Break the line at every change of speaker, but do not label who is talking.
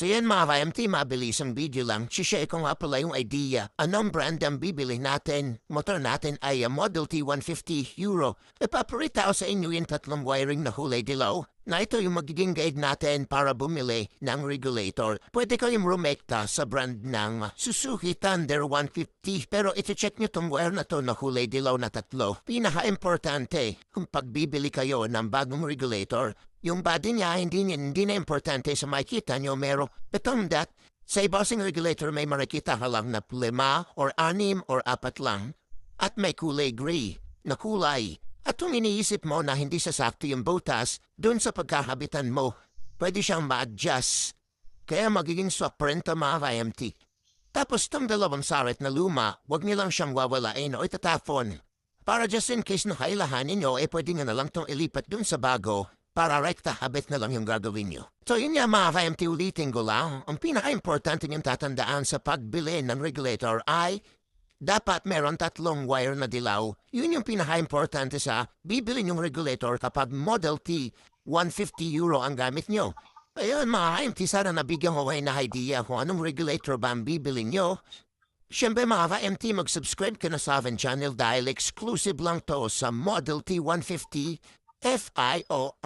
So yan mga ka-MT, mabilis ang video lang. Shishare ko nga pala yung idea. Anong brand ang bibili natin? Motor natin ay uh, Model T 150 Euro. Ipaparita ko sa inyo yung tatlong wiring na kulay dilaw. Na ito yung magiging guide natin para bumili ng regulator. Pwede kayong rumekta sa brand ng Suzuki Thunder 150 pero iti-check nyo tong wire na to na kulay dilaw na tatlo. Pinaka-importante kung pagbibili kayo ng bagong regulator, yung body niya hindi, hindi na importante sa makikita nyo mero. Betong that, sa ibasing regulator may makikita ka lang na lima or anim or apat lang at may kulay gray na kulay. At kung iniisip mo na hindi sasakto yung butas dun sa pagkakabitan mo, pwede siyang ma-adjust. Kaya magiging swap print ang mga IMT. Tapos tong dalawang saret na luma, wag niyo lang siyang wawalain o itatapon. Para just in case na kailangan ninyo, eh pwede nga na lang tong ilipat dun sa bago para rekta habit na lang yung gagawin nyo. So yun nga mga ka-MT ulitin ko lang, ang pinaka-importante yung tatandaan sa pagbili ng regulator ay dapat meron tatlong wire na dilaw. Yun yung pinaka-importante sa bibili yung regulator kapag Model T 150 euro ang gamit nyo. Ayun mga ka-MT, sana nabigyan ko kayo na idea kung anong regulator ba ang bibili nyo. Siyempre mga ka-MT, mag-subscribe ka na sa akin channel dahil exclusive lang to sa Model T 150 FIOR.